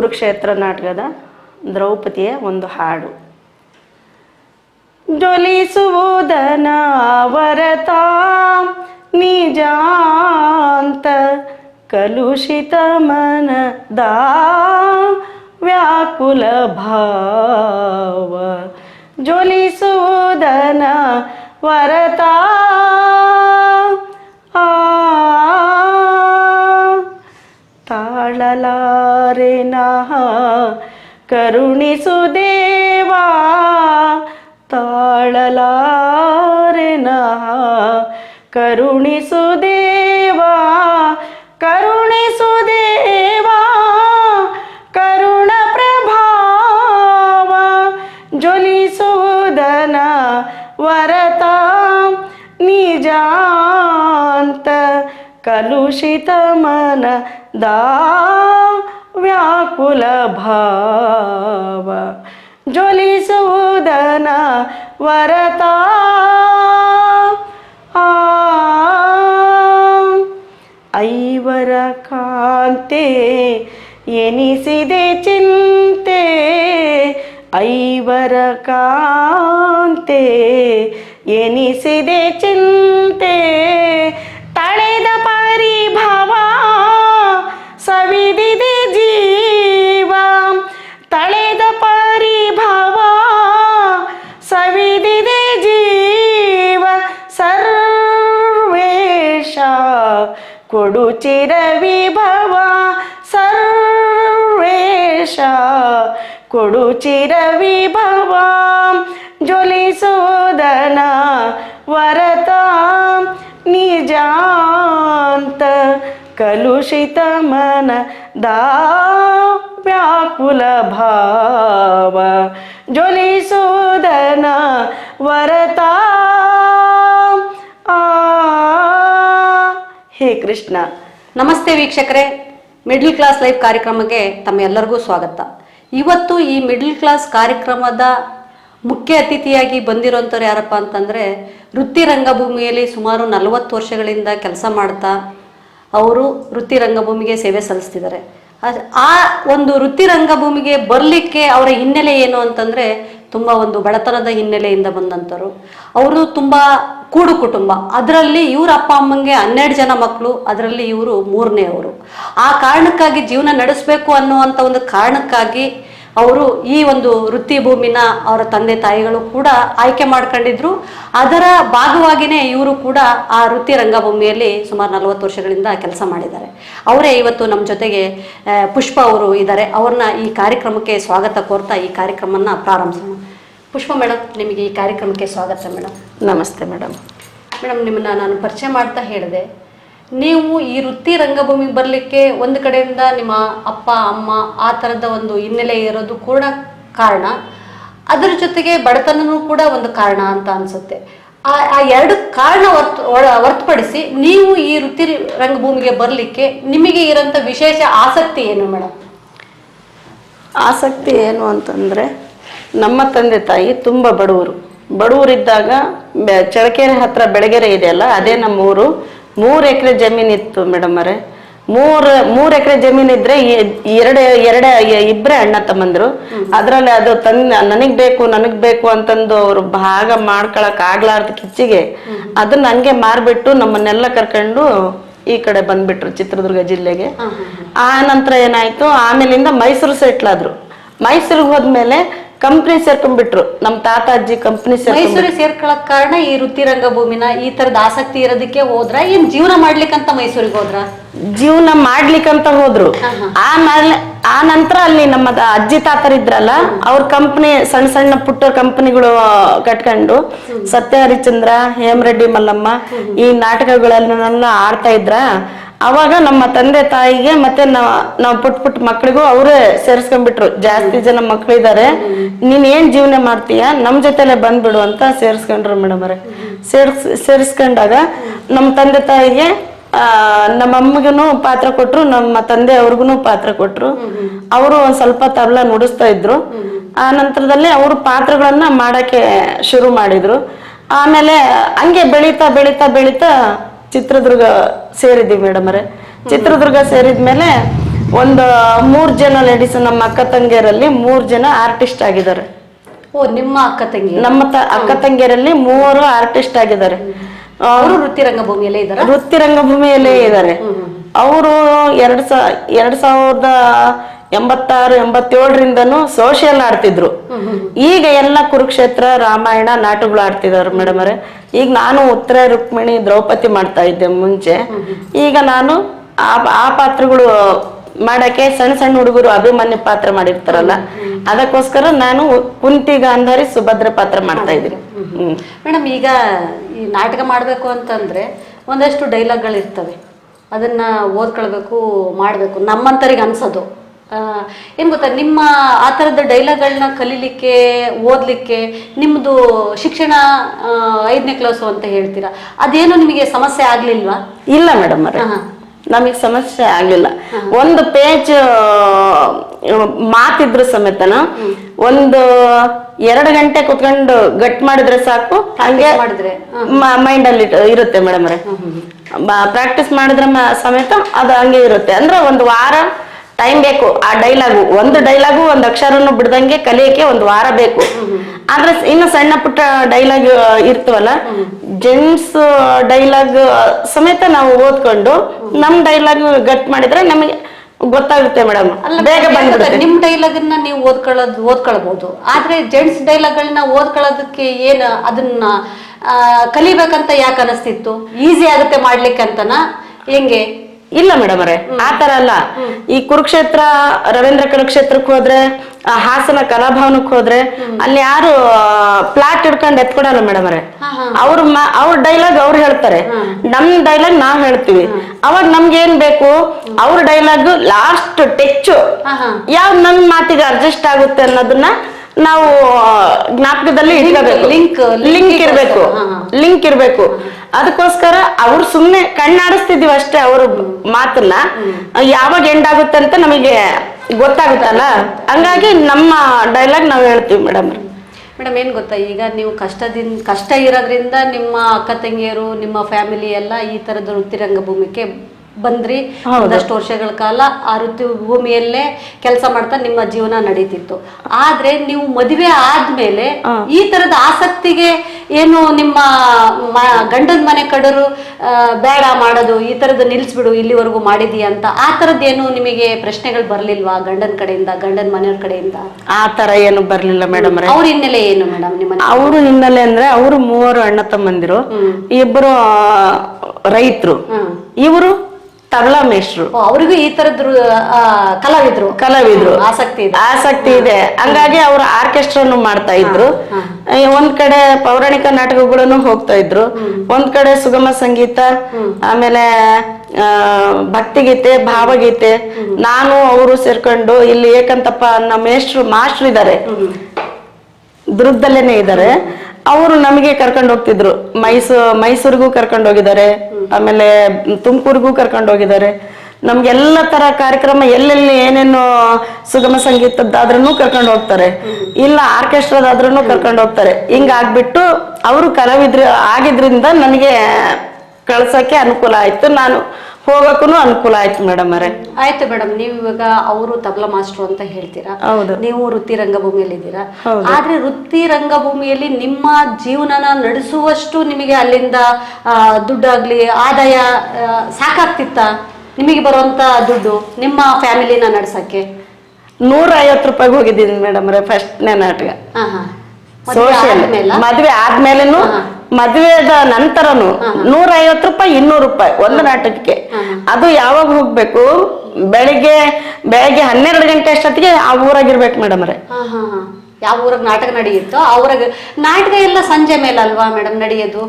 ಕುರುಕ್ಷೇತ್ರ ನಾಟಕದ ದ್ರೌಪದಿಯ ಒಂದು ಹಾಡು. ಜ್ವಲಿಸುವುದನ ವರತ ನಿಜಾಂತ ಕಲುಷಿತ ಮನದ ವ್ಯಾಕುಲ ಭಾವ. ಜ್ವಲಿಸುವುದನ ವರತ ತಾಳಲಾರೆನ ಕರುಣಿಸು ದೇವಾ ತಾಳಲಾರೆನ ಕರುಣಿಸು ದೇವಾ ಕರುಣಿಸು ದೇವಾ, ಕರುಣ ಪ್ರಭಾವ ಜ್ವಲಿಸುವುದನ ವರತ ನಿಜಾಂತ ಕಲುಷಿತ ಮನ ದಾ ವ್ಯಾಕುಲ ಭಾವ ಜ್ವಲಿಸುವುದನ ವರತಾ. ಐವರ ಕಾಂತೆ ಎನಿಸಿದೆ ಚಿಂತೆ ಐವರ ಕಾಂತೆ ಎನಿಸಿದೆ ಚಿಂತೆ. ಕೊಡು ಚಿರ ವಿಭವ ಜ್ವಲಿಸೋದನ ವರತ, ನಿಜಾಂತ ಕಲುಷಿತ ಮನ ದಾ ವ್ಯಾಕುಲ ಭಾವ ಜ್ವಲಿಸೋದನ ವರತ. ಆ, ಹೇ ಕೃಷ್ಣ. ನಮಸ್ತೆ ವೀಕ್ಷಕರೇ. ಮಿಡ್ಲ್ ಕ್ಲಾಸ್ ಲೈಫ್ ಕಾರ್ಯಕ್ರಮಕ್ಕೆ ತಮ್ಮೆಲ್ಲರಿಗೂ ಸ್ವಾಗತ. ಇವತ್ತು ಈ ಮಿಡ್ಲ್ ಕ್ಲಾಸ್ ಕಾರ್ಯಕ್ರಮದ ಮುಖ್ಯ ಅತಿಥಿಯಾಗಿ ಬಂದಿರೋಂಥವ್ರು ಯಾರಪ್ಪ ಅಂತಂದರೆ ವೃತ್ತಿ ರಂಗಭೂಮಿಯಲ್ಲಿ ಸುಮಾರು ನಲವತ್ತು ವರ್ಷಗಳಿಂದ ಕೆಲಸ ಮಾಡ್ತಾ ಅವರು ವೃತ್ತಿ ರಂಗಭೂಮಿಗೆ ಸೇವೆ ಸಲ್ಲಿಸ್ತಿದ್ದಾರೆ. ಆ ಒಂದು ವೃತ್ತಿ ರಂಗಭೂಮಿಗೆ ಬರಲಿಕ್ಕೆ ಅವರ ಹಿನ್ನೆಲೆ ಏನು ಅಂತಂದರೆ ತುಂಬ ಒಂದು ಬಡತನದ ಹಿನ್ನೆಲೆಯಿಂದ ಬಂದಂಥವ್ರು ಅವರು ತುಂಬ ಕೂಡು ಕುಟುಂಬ. ಅದರಲ್ಲಿ ಇವ್ರ ಅಪ್ಪ ಅಮ್ಮಂಗೆ ಹನ್ನೆರಡು ಜನ ಮಕ್ಕಳು ಅದರಲ್ಲಿ ಇವರು ಮೂರನೇ ಅವರು ಆ ಕಾರಣಕ್ಕಾಗಿ ಜೀವನ ನಡೆಸಬೇಕು ಅನ್ನುವಂಥ ಒಂದು ಕಾರಣಕ್ಕಾಗಿ ಅವರು ಈ ಒಂದು ವೃತ್ತಿ ಭೂಮಿನ ಅವರ ತಂದೆ ತಾಯಿಗಳು ಕೂಡ ಆಯ್ಕೆ ಮಾಡ್ಕೊಂಡಿದ್ರು. ಅದರ ಭಾಗವಾಗಿಯೇ ಇವರು ಕೂಡ ಆ ವೃತ್ತಿ ರಂಗಭೂಮಿಯಲ್ಲಿ ಸುಮಾರು ನಲವತ್ತು ವರ್ಷಗಳಿಂದ ಕೆಲಸ ಮಾಡಿದ್ದಾರೆ. ಅವರೇ ಇವತ್ತು ನಮ್ಮ ಜೊತೆಗೆ ಪುಷ್ಪ ಅವರು ಇದ್ದಾರೆ. ಅವ್ರನ್ನ ಈ ಕಾರ್ಯಕ್ರಮಕ್ಕೆ ಸ್ವಾಗತ ಕೋರ್ತಾ ಈ ಕಾರ್ಯಕ್ರಮನ ಪ್ರಾರಂಭಿಸೋಣ. ಪುಷ್ಪ ಮೇಡಮ್ ನಿಮಗೆ ಈ ಕಾರ್ಯಕ್ರಮಕ್ಕೆ ಸ್ವಾಗತ ಮೇಡಮ್ ನಮಸ್ತೆ ಮೇಡಮ್ ಮೇಡಮ್ ನಿಮ್ಮನ್ನ ನಾನು ಪರಿಚಯ ಮಾಡ್ತಾ ಹೇಳಿದೆ. ನೀವು ಈ ವೃತ್ತಿ ರಂಗಭೂಮಿಗೆ ಬರಲಿಕ್ಕೆ ಒಂದು ಕಡೆಯಿಂದ ನಿಮ್ಮ ಅಪ್ಪ, ಅಮ್ಮ ಆ ಥರದ ಒಂದು ಹಿನ್ನೆಲೆ ಇರೋದು ಕೂಡ ಕಾರಣ. ಅದರ ಜೊತೆಗೆ ಬಡತನನೂ ಕೂಡ ಒಂದು ಕಾರಣ ಅಂತ ಅನ್ಸುತ್ತೆ. ಆ ಆ ಎರಡು ಕಾರಣ ಹೊರ್ತು ಹೊರತುಪಡಿಸಿ ನೀವು ಈ ವೃತ್ತಿ ರಂಗಭೂಮಿಗೆ ಬರಲಿಕ್ಕೆ ನಿಮಗೆ ಇರೋಂಥ ವಿಶೇಷ ಆಸಕ್ತಿ ಏನು ಮೇಡಮ್? ಆಸಕ್ತಿ ಏನು ಅಂತಂದರೆ ನಮ್ಮ ತಂದೆ ತಾಯಿ ತುಂಬ ಬಡವರು. ಬಡವರಿದ್ದಾಗ ಬೆ- ಚಳಕೆರೆ ಹತ್ರ ಬೆಳಗೆರೆ ಇದೆಯಲ್ಲ, ಅದೇ ನಮ್ಮ ಊರು. ಮೂರು ಎಕರೆ ಜಮೀನು ಇತ್ತು ಮೇಡಮ್ ಅವರೇ. ಮೂರು ಮೂರು ಎಕರೆ ಜಮೀನು ಇದ್ರೆ ಎರಡ ಎರಡು ಇಬ್ಬರೇ ಅಣ್ಣ ತಮ್ಮಂದ್ರು. ಅದರಲ್ಲಿ ಅದು ತನ್ನ ನನಗ್ ಬೇಕು ನನಗ್ ಬೇಕು ಅಂತಂದು ಅವ್ರು ಭಾಗ ಮಾಡ್ಕೊಳಕ್ ಆಗ್ಲಾರ್ದ ಕಿಚ್ಚಿಗೆ ಅದನ್ನ ಹಂಗೆ ಮಾರ್ಬಿಟ್ಟು ನಮ್ಮನ್ನೆಲ್ಲ ಕರ್ಕೊಂಡು ಈ ಕಡೆ ಬಂದ್ಬಿಟ್ರು ಚಿತ್ರದುರ್ಗ ಜಿಲ್ಲೆಗೆ. ಆ ನಂತರ ಏನಾಯ್ತು? ಆಮೇಲಿಂದ ಮೈಸೂರು ಸೆಟ್ಲಾದ್ರು ಮೈಸೂರಿಗೆ ಹೋದ್ಮೇಲೆ ಕಂಪ್ನಿ ಸೇರ್ಕೊಂಡ್ಬಿಟ್ರು. ನಮ್ ತಾತ ಅಜ್ಜಿ ಕಂಪ್ನಿ ಮೈಸೂರಿಗೆ ಸೇರ್ಕೊಳಕ್ ಕಾರಣ ಈ ವೃತ್ತಿ ರಂಗಭೂಮಿನ ಈ ತರದ ಆಸಕ್ತಿ ಇರೋದಕ್ಕೆ ಹೋದ್ರ? ಏನ್ ಜೀವನ ಮಾಡ್ಲಿಕ್ಕಂತ ಮೈಸೂರಿಗೆ ಹೋದ್ರ? ಜೀವನ ಮಾಡ್ಲಿಕ್ಕಂತ ಹೋದ್ರು. ಆಮೇಲೆ ಆ ನಂತರ ಅಲ್ಲಿ ನಮ್ಮ ಅಜ್ಜಿ ತಾತರಿದ್ರಲ್ಲ ಅವ್ರ ಕಂಪ್ನಿ ಸಣ್ಣ ಸಣ್ಣ ಪುಟ್ಟ ಕಂಪನಿಗಳು ಕಟ್ಕೊಂಡು ಸತ್ಯ ಹರಿಚಂದ್ರ ಹೇಮರೆಡ್ಡಿ ಮಲ್ಲಮ್ಮ ಈ ನಾಟಕಗಳನ್ನೆಲ್ಲ ಆಡ್ತಾ ಇದ್ರ. ಅವಾಗ ನಮ್ಮ ತಂದೆ ತಾಯಿಗೆ ಮತ್ತೆ ನಾವು ಪುಟ್ ಪುಟ್ ಮಕ್ಳಿಗೂ ಅವರೇ ಸೇರಿಸ್ಕೊಂಡ್ಬಿಟ್ರು. ಜಾಸ್ತಿ ಜನ ಮಕ್ಳಿದ್ದಾರೆ ನೀನ್ ಏನ್ ಜೀವನ ಮಾಡ್ತೀಯ? ನಮ್ ಜೊತೆಲೆ ಬಂದ್ಬಿಡು ಅಂತ ಸೇರಿಸ್ಕೊಂಡ್ರು ಮೇಡಮ್ ಅವ್ರೆ. ಸೇರ್ಸ್ ಸೇರಿಸ್ಕೊಂಡಾಗ ನಮ್ಮ ತಂದೆ ತಾಯಿಗೆ ಆ, ನಮ್ಮ ಅಮ್ಮಗೂ ಪಾತ್ರ ಕೊಟ್ರು ನಮ್ಮ ತಂದೆ ಅವ್ರಿಗೂ ಪಾತ್ರ ಕೊಟ್ರು. ಅವರು ಒಂದ್ ಸ್ವಲ್ಪ ತಬಲ ನುಡಿಸ್ತಾ ಇದ್ರು. ಆ ನಂತರದಲ್ಲಿ ಅವರು ಪಾತ್ರಗಳನ್ನ ಮಾಡಕ್ಕೆ ಶುರು ಮಾಡಿದ್ರು. ಆಮೇಲೆ ಹಂಗೆ ಬೆಳೀತಾ ಬೆಳೀತಾ ಬೆಳೀತಾ ಚಿತ್ರದುರ್ಗ ಸೇರಿದ್ದೀವಿ ಮೇಡಮ್ ಚಿತ್ರದುರ್ಗ ಚಿತ್ರದುರ್ಗ ಸೇರಿದ್ಮೇಲೆ ಒಂದು ಮೂರ್ ಜನ ಲೇಡೀಸ್ ನಮ್ಮ ಅಕ್ಕ ತಂಗಿಯರಲ್ಲಿ ಮೂರ್ ಜನ ಆರ್ಟಿಸ್ಟ್ ಆಗಿದ್ದಾರೆ. ಓ ನಿಮ್ಮ ಅಕ್ಕ ತಂಗಿ. ನಮ್ಮ ಅಕ್ಕ ತಂಗಿಯರಲ್ಲಿ ಮೂವರು ಆರ್ಟಿಸ್ಟ್ ಆಗಿದ್ದಾರೆ. ಅವರು ವೃತ್ತಿ ರಂಗಭೂಮಿಯಲ್ಲೇ ಇದ್ದಾರೆ. ವೃತ್ತಿ ರಂಗಭೂಮಿಯಲ್ಲೇ ಇದ್ದಾರೆ ಅವರು ಎರಡ್ ಸಾ ಎರಡ್ ಸಾವಿರದ ಎಂಬತ್ತಾರು, ಎಂಬತ್ತೇಳರಿಂದನು ಸೋಷಿಯಲ್ ಆಡ್ತಿದ್ರು. ಈಗ ಎಲ್ಲ ಕುರುಕ್ಷೇತ್ರ, ರಾಮಾಯಣ ನಾಟಕಗಳು ಆಡ್ತಿದ್ದಾರೆ ಮೇಡಮ್ ಅವರೇ. ಈಗ ನಾನು ಉತ್ತರ ರುಕ್ಮಿಣಿ ದ್ರೌಪದಿ ಮಾಡ್ತಾ ಇದ್ದೆ ಮುಂಚೆ. ಈಗ ನಾನು ಆ ಆ ಪಾತ್ರಗಳು ಮಾಡಕ್ಕೆ ಸಣ್ಣ ಸಣ್ಣ ಹುಡುಗರು ಅಭಿಮಾನ್ಯ ಪಾತ್ರ ಮಾಡಿರ್ತಾರಲ್ಲ, ಅದಕ್ಕೋಸ್ಕರ ನಾನು ಕುಂತಿ ಗಾಂಧಾರಿ, ಸುಭದ್ರ ಪಾತ್ರ ಮಾಡ್ತಾ ಇದ್ದೀನಿ. ಮೇಡಮ್ ಈಗ ಈ ನಾಟಕ ಮಾಡಬೇಕು ಅಂತಂದ್ರೆ ಒಂದಷ್ಟು ಡೈಲಾಗ್ಗಳು ಇರ್ತವೆ ಅದನ್ನ ಓದ್ಕೊಳ್ಬೇಕು, ಮಾಡಬೇಕು, ನಮ್ಮಂತರಿಗೆ ಅನ್ಸೋದು. ಏನು ಗೊತ್ತಾ ನಿಮ್ಮ ಆ ಥರದ ಡೈಲಾಗ್ಗಳನ್ನ ಕಲೀಲಿಕ್ಕೆ ಓದ್ಲಿಕ್ಕೆ ನಿಮ್ಮದು ಶಿಕ್ಷಣ ಐದನೇ ಕ್ಲಾಸು ಅಂತ ಹೇಳ್ತೀರಾ? ಅದೇನು ನಿಮಗೆ ಸಮಸ್ಯೆ ಆಗ್ಲಿಲ್ವಾ? ಇಲ್ಲ ಮೇಡಮ್. ನಮಗೆ ಸಮಸ್ಯೆ ಆಗ್ಲಿಲ್ಲ. ಒಂದು ಪೇಜ್ ಮಾತಿದ್ರು ಸಮೇತನ ಒಂದು ಎರಡು ಗಂಟೆ ಕುತ್ಕೊಂಡು ಗಟ್ ಮಾಡಿದ್ರೆ ಸಾಕು. ಹಂಗೆ ಮಾಡಿದ್ರೆ. ಮೈಂಡ್ ಅಲ್ಲಿ ಇರುತ್ತೆ ಮೇಡಮ್ ಪ್ರಾಕ್ಟೀಸ್ ಮಾಡಿದ್ರೆ ಸಮೇತ ಅದು ಹಂಗೆ ಇರುತ್ತೆ. ಅಂದ್ರೆ ಒಂದು ವಾರ ಟೈಮ್ ಬೇಕು. ಆ ಡೈಲಾಗು ಒಂದು ಡೈಲಾಗು ಒಂದು ಅಕ್ಷರನು ಬಿಡ್ದಂಗೆ ಕಲಿಯಕ್ಕೆ ಒಂದು ವಾರ ಬೇಕು. ಆದ್ರೆ ಇನ್ನು ಸಣ್ಣ ಪುಟ್ಟ ಡೈಲಾಗ್ ಇರ್ತವಲ್ಲ ಜೆಂಟ್ಸ್ ಡೈಲಾಗ್ ಸಮೇತ ನಾವು ಓದ್ಕೊಂಡು ನಮ್ ಡೈಲಾಗ್ ಗಟ್ ಮಾಡಿದ್ರೆ ನಮಗೆ ಗೊತ್ತಾಗುತ್ತೆ ಮೇಡಮ್. ಬೇಗ ಬಂದ್ಬಿಡುತ್ತೆ. ನಿಮ್ ಡೈಲಾಗನ್ನ ನೀವು ಓದ್ಕೊಳ್ಳೋದು ಓದ್ಕೊಳ್ಬಹುದು ಆದ್ರೆ ಜೆಂಟ್ಸ್ ಡೈಲಾಗ್ಗಳನ್ನ ಓದ್ಕೊಳ್ಳೋದಕ್ಕೆ ಏನ್ ಅದನ್ನ ಕಲಿಬೇಕಂತ ಯಾಕೆ ಅನಿಸ್ತಿತ್ತು? ಈಸಿ ಆಗುತ್ತೆ ಮಾಡ್ಲಿಕ್ಕೆ ಅಂತನಾ ಹೆಂಗೆ? ಇಲ್ಲ ಮೇಡಮ್ ಅವರೇ ಆತರ ತರ ಅಲ್ಲ. ಈ ಕುರುಕ್ಷೇತ್ರ ರವೀಂದ್ರ ಕುರುಕ್ಷೇತ್ರಕ್ಕೆ ಹೋದ್ರೆ ಹಾಸನ ಕಲಾಭವನಕ್ಕೆ ಹೋದ್ರೆ ಅಲ್ಲಿ ಯಾರು ಪ್ಲಾಟ್ ಹಿಡ್ಕೊಂಡು ಎತ್ಕೊಡಲ್ಲ ಮೇಡಮ್ ಅವರೇ. ಅವ್ರ ಅವ್ರ ಡೈಲಾಗ್ ಅವ್ರು ಹೇಳ್ತಾರೆ. ನಮ್ ಡೈಲಾಗ್ ನಾವ್ ಹೇಳ್ತೀವಿ. ಅವಾಗ ನಮ್ಗೆ ಏನ್ ಬೇಕು? ಅವ್ರ ಡೈಲಾಗ್ ಲಾಸ್ಟ್ ಟೆಚ್ಚು. ಯಾವ ನಮ್ ಮಾತಿಗೆ ಅಡ್ಜಸ್ಟ್ ಆಗುತ್ತೆ ಅನ್ನೋದನ್ನ ನಾವು ಜ್ಞಾಪಕದಲ್ಲಿ ಇಟ್ಕೋಬೇಕು. link ಲಿಂಕ್ ಇರ್ಬೇಕು. ಲಿಂಕ್ ಇರ್ಬೇಕು. ಅದಕ್ಕೋಸ್ಕರ ಅವ್ರು ಸುಮ್ನೆ ಕಣ್ಣಾಡಿಸ್ತಿದೀವಿ ಅಷ್ಟೇ ಅವ್ರ ಮಾತನ್ನ. ಯಾವಾಗ ಎಂಡ್ ಆಗುತ್ತೆ ಅಂತ ನಮಗೆ ಗೊತ್ತಾಗುತ್ತಲ್ಲ? ಹಂಗಾಗಿ ನಮ್ಮ ಡೈಲಾಗ್ ನಾವು ಹೇಳ್ತೀವಿ ಮೇಡಮ್ ಮೇಡಮ್ ಏನ್ ಗೊತ್ತಾ? ಈಗ ನೀವು ಕಷ್ಟದಿಂದ ಕಷ್ಟ ಇರೋದ್ರಿಂದ ನಿಮ್ಮ ಅಕ್ಕ ತಂಗಿಯರು ನಿಮ್ಮ ಫ್ಯಾಮಿಲಿ ಎಲ್ಲ ಈ ತರದ ವೃತ್ತಿರಂಗ ರಂಗಭೂಮಿಗೆ ಬಂದ್ರಿ. ಒಂದಷ್ಟು ವರ್ಷಗಳ ಕಾಲ ಆ ಋತು ಭೂಮಿಯಲ್ಲೇ ಕೆಲಸ ಮಾಡ್ತಾ ನಿಮ್ಮ ಜೀವನ ನಡೀತಿತ್ತು. ಆದ್ರೆ ನೀವು ಮದುವೆ ಆದ್ಮೇಲೆ ಈ ತರದ ಆಸಕ್ತಿಗೆ ಏನು ನಿಮ್ಮ ಗಂಡನ ಮನೆ ಕಡರು ಬೇಡ ಮಾಡೋದು ಈ ತರದ್ದು ನಿಲ್ಸ್ಬಿಡು ಇಲ್ಲಿವರೆಗೂ ಮಾಡಿದೀಯ ಅಂತ ಆ ತರದ್ದೇನು ನಿಮಗೆ ಪ್ರಶ್ನೆಗಳು ಬರ್ಲಿಲ್ವಾ ಗಂಡನ ಕಡೆಯಿಂದ ಗಂಡನ ಮನೆಯವ್ರ ಕಡೆಯಿಂದ? ಆ ತರ ಏನು ಬರ್ಲಿಲ್ಲ ಮೇಡಮ್ ಅವ್ರ ಹಿನ್ನೆಲೆ ಏನು ಮೇಡಮ್ ನಿಮ್ಮ ಅವರು ಹಿನ್ನೆಲೆ ಅಂದ್ರೆ ಅವರು ಮೂವರು ಅಣ್ಣ ತಮ್ಮಂದಿರು ಇಬ್ಬರು ರೈತರು. ಇವರು ತಬಲಾ ಮೇಷ್ಟ್ರು. ಅವರಿಗೂ ಈ ತರದ ಕಲಾವಿದ್ರು. ಕಲಾವಿದ್ರು. ಆಸಕ್ತಿ ಇದೆ. ಆಸಕ್ತಿ ಇದೆ. ಹಂಗಾಗಿ ಅವರು ಆರ್ಕೆಸ್ಟ್ರಾನು ಮಾಡ್ತಾ ಇದ್ರು. ಒಂದ್ ಕಡೆ ಪೌರಾಣಿಕ ನಾಟಕಗಳನ್ನು ಹೋಗ್ತಾ ಇದ್ರು. ಒಂದ್ ಕಡೆ ಸುಗಮ ಸಂಗೀತ ಆಮೇಲೆ ಆ, ಭಕ್ತಿಗೀತೆ ಭಾವಗೀತೆ. ನಾನು ಅವರು ಸೇರ್ಕೊಂಡು ಇಲ್ಲಿ ಏಕಂತಪ್ಪ ನಮ್ಮ ಮೇಷ್ಟ್ರು ಮಾಸ್ಟ್ರು ಇದ್ದಾರೆ ದುರ್ಗದಲ್ಲೇನೆ ಇದ್ದಾರೆ ಅವರು ನಮಗೆ ಕರ್ಕೊಂಡು ಹೋಗ್ತಿದ್ರು. ಮೈಸೂ ಮೈಸೂರಿಗೂ ಕರ್ಕೊಂಡು ಹೋಗಿದ್ದಾರೆ. ಆಮೇಲೆ ತುಮಕೂರಿಗೂ ಕರ್ಕೊಂಡು ಹೋಗಿದ್ದಾರೆ ನಮ್ಗೆಲ್ಲ ತರ ಕಾರ್ಯಕ್ರಮ ಎಲ್ಲೆಲ್ಲಿ ಏನೇನು ಸುಗಮ ಸಂಗೀತದ್ದಾದ್ರೂ ಕರ್ಕೊಂಡು ಹೋಗ್ತಾರೆ ಇಲ್ಲ ಆರ್ಕೆಸ್ಟ್ರಾದಾದ್ರೂ ಕರ್ಕೊಂಡು ಹೋಗ್ತಾರೆ ಹಿಂಗಾಗ್ಬಿಟ್ಟು ಅವರು ಕಲಾವಿದ್ರ, ಆಗಿದ್ರಿಂದ ನನಗೆ ಕಳ್ಸಕ್ಕೆ ಅನುಕೂಲ ಆಯ್ತು. ನಾನು ಹೋಗಕ್ಕೂ ಅನುಕೂಲ ಆಯ್ತು ಮೇಡಮ್ ಅರೆ ಆಯ್ತು ಮೇಡಮ್ ನೀವು ಇವಾಗ ಅವರು ತಬಲಾ ಮಾಸ್ಟ್ರು ಅಂತ ಹೇಳ್ತೀರಾ? ಹೌದು. ನೀವು ವೃತ್ತಿ ರಂಗಭೂಮಿಯಲ್ಲಿ ಇದ್ದೀರಾ ಆದ್ರೆ ವೃತ್ತಿ ರಂಗಭೂಮಿಯಲ್ಲಿ ನಿಮ್ಮ ಜೀವನನ ನಡೆಸುವಷ್ಟು ನಿಮಗೆ ಅಲ್ಲಿಂದ ದುಡ್ಡಾಗ್ಲಿ ಆದಾಯ ಸಾಕಾಗ್ತಿತ್ತ? ನಿಮಗೆ ಬರುವಂತ ದುಡ್ಡು ನಿಮ್ಮ ಫ್ಯಾಮಿಲಿನ ನಡ್ಸಕ್ಕೆ? ನೂರ ಐವತ್ತು ರೂಪಾಯಿಗೆ ಹೋಗಿದ್ದೀನಿ ಮೇಡಮ್ ಫಸ್ಟ್ ನಾಟಕ ಸೋಷಿಯಲ್ ಮದ್ವೆ ಆದ್ಮೇಲೆನು ಮದ್ವೆದ ನಂತರನು ನೂರ ಐವತ್ತು ರೂಪಾಯಿ ಇನ್ನೂರು ರೂಪಾಯಿ ಒಂದು ನಾಟಕಕ್ಕೆ. ಅದು ಯಾವಾಗ ಹೋಗ್ಬೇಕು? ಬೆಳಿಗ್ಗೆ ಬೆಳಿಗ್ಗೆ ಹನ್ನೆರಡು ಗಂಟೆ ಅಷ್ಟೊತ್ತಿಗೆ ಆ ಊರಾಗಿರ್ಬೇಕು ಮೇಡಮ್ ಹಾ ಯಾವ ಊರಾಗ ನಾಟಕ ನಡೆಯುತ್ತೋ ಆ ಊರಾಗ ನಾಟಕ ಎಲ್ಲ ಸಂಜೆ ಮೇಲೆ ಅಲ್ವಾ ಮೇಡಮ್ ನಡೆಯೋದು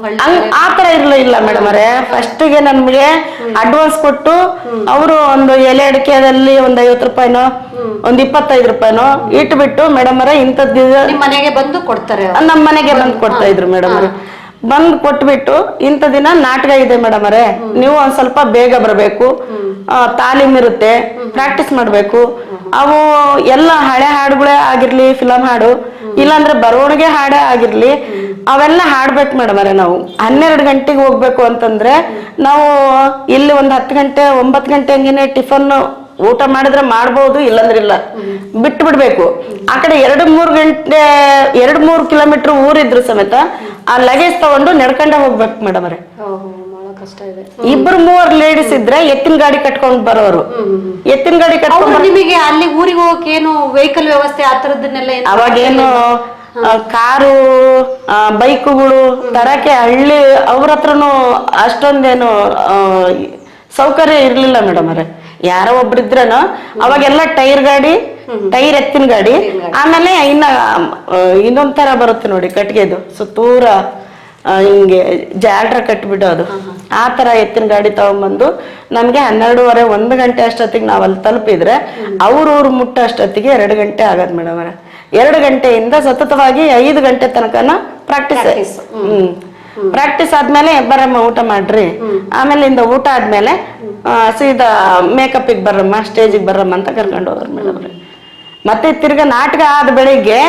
ಆ ತರ ಇರ್ಲ ಇಲ್ಲ ಮೇಡಮ್ ಅವರೇ. ಫಸ್ಟ್ಗೆ ನಮ್ಗೆ ಅಡ್ವಾನ್ಸ್ ಕೊಟ್ಟು ಅವರು ಒಂದು ಎಲೆ ಅಡಿಕೆದಲ್ಲಿ ಒಂದ್ ಐವತ್ ರೂಪಾಯಿನೋ ಒಂದ್ ಇಪ್ಪತ್ತೈದು ರೂಪಾಯಿನೋ ಇಟ್ಬಿಟ್ಟು ಮೇಡಮ್ ಅವರೇ ಇಂಥದ್ದು ಮನೆಗೆ ಬಂದು ಕೊಡ್ತಾರೆ. ನಮ್ಮ ಮನೆಗೆ ಬಂದು ಕೊಡ್ತಾ ಇದ್ರು ಮೇಡಮ್ ಅವ್ರೆ. ಬಂದ್ ಕೊಟ್ಬಿಟ್ಟು ಇಂಥ ದಿನ ನಾಟಕ ಇದೆ ಮೇಡಮ್ ಅವರೇ. ನೀವು ಒಂದ್ ಸ್ವಲ್ಪ ಬೇಗ ಬರಬೇಕು. ತಾಲೀಮ್ ಇರುತ್ತೆ. ಪ್ರಾಕ್ಟೀಸ್ ಮಾಡ್ಬೇಕು. ಅವು ಎಲ್ಲ ಹಳೆ ಹಾಡುಗಳೇ ಆಗಿರ್ಲಿ ಫಿಲಂ ಹಾಡು ಇಲ್ಲಾಂದ್ರೆ ಬರವಣಿಗೆ ಹಾಡೇ ಆಗಿರ್ಲಿ ಅವೆಲ್ಲ ಹಾಡ್ಬೇಕು ಮೇಡಮ್ ಅರೆ ನಾವು. ಹನ್ನೆರಡು ಗಂಟೆಗೆ ಹೋಗ್ಬೇಕು ಅಂತಂದ್ರೆ ನಾವು ಇಲ್ಲಿ ಒಂದ್ ಹತ್ತು ಗಂಟೆ ಒಂಬತ್ತು ಗಂಟೆ ಹಂಗೇನೆ ಟಿಫನ್ ಊಟ ಮಾಡಿದ್ರೆ ಮಾಡ್ಬೋದು ಇಲ್ಲಂದ್ರೆ ಇಲ್ಲ. ಬಿಟ್ಟು ಬಿಡ್ಬೇಕು. ಆ ಕಡೆ ಎರಡು ಮೂರು ಗಂಟೆ ಎರಡು ಮೂರು ಕಿಲೋಮೀಟರ್ ಊರಿದ್ರು ಸಮೇತ ಆ ಲಗೇಜ್ ತಗೊಂಡು ನಡ್ಕೊಂಡೆ ಹೋಗ್ಬೇಕು ಮೇಡಮ್ ಅವ್ರೆ. ಇಬ್ರು ಮೂವರು ಲೇಡೀಸ್ ಇದ್ರೆ ಎತ್ತಿನ ಗಾಡಿ ಕಟ್ಕೊಂಡ್ ಬರೋರು. ಎತ್ತಿನ ಗಾಡಿ ಕಟ್ಕೊಂಡು ನಿಮಗೆ ಅಲ್ಲಿ ಊರಿಗೆ ಹೋಗಕ್ಕೆ ಏನು ವೆಹಿಕಲ್ ವ್ಯವಸ್ಥೆ ಆ ತರದನ್ನೆಲ್ಲ ಏನು ಅವಾಗೇನು ಕಾರು ಬೈಕುಗಳು ತರಕ್ಕೆ ಹಳ್ಳಿ ಅವ್ರ ಹತ್ರನು ಅಷ್ಟೊಂದೇನು ಸೌಕರ್ಯ ಇರ್ಲಿಲ್ಲ ಮೇಡಮ್ ಅವ್ರೆ. ಯಾರೋ ಒಬ್ರಿದ್ರನ ಅವಾಗೆಲ್ಲ ಟೈರ್ ಗಾಡಿ ಟೈರ್ ಎತ್ತಿನ ಗಾಡಿ ಆಮೇಲೆ ಇನ್ನ ಇನ್ನೊಂದ್ ತರ ಬರುತ್ತೆ ನೋಡಿ ಕಟ್ಟಿಗೆದು ಸುತ್ತೂರ ಹಿಂಗೆ ಜಾಲ್ರ ಕಟ್ಬಿಡೋದು ಆ ತರ ಎತ್ತಿನ ಗಾಡಿ ತಗೊಂಡ್ಬಂದು ನಮ್ಗೆ ಹನ್ನೆರಡೂವರೆ ಒಂದು ಗಂಟೆ ಅಷ್ಟೊತ್ತಿಗೆ ನಾವ್ ಅಲ್ಲಿ ತಲುಪಿದ್ರೆ ಅವ್ರ ಊರು ಮುಟ್ಟ ಅಷ್ಟೊತ್ತಿಗೆ ಎರಡು ಗಂಟೆ ಆಗದ್ ಮೇಡಮ್ ಅವರ. ಎರಡು ಗಂಟೆಯಿಂದ ಸತತವಾಗಿ ಐದು ಗಂಟೆ ತನಕನ ಪ್ರಾಕ್ಟೀಸ್ ಹ್ಮ್. ಪ್ರಾಕ್ಟೀಸ್ ಆದ್ಮೇಲೆ ಬರಮ್ಮ ಊಟ ಮಾಡ್ರಿ. ಆಮೇಲೆ ಇಂದ ಊಟ ಆದ್ಮೇಲೆ ಸೀದಾ ಮೇಕಪ್ಪಿಗೆ ಬರ್ರಮ್ಮ ಸ್ಟೇಜಿಗೆ ಬರ್ರಮ್ಮ ಅಂತ ಕರ್ಕೊಂಡು ಹೋದ್ರು ಮೇಡಮ್ ಮತ್ತೆ ತಿರ್ಗಾ ನಾಟಕ ಆದ ಬೆಳಿಗ್ಗೆ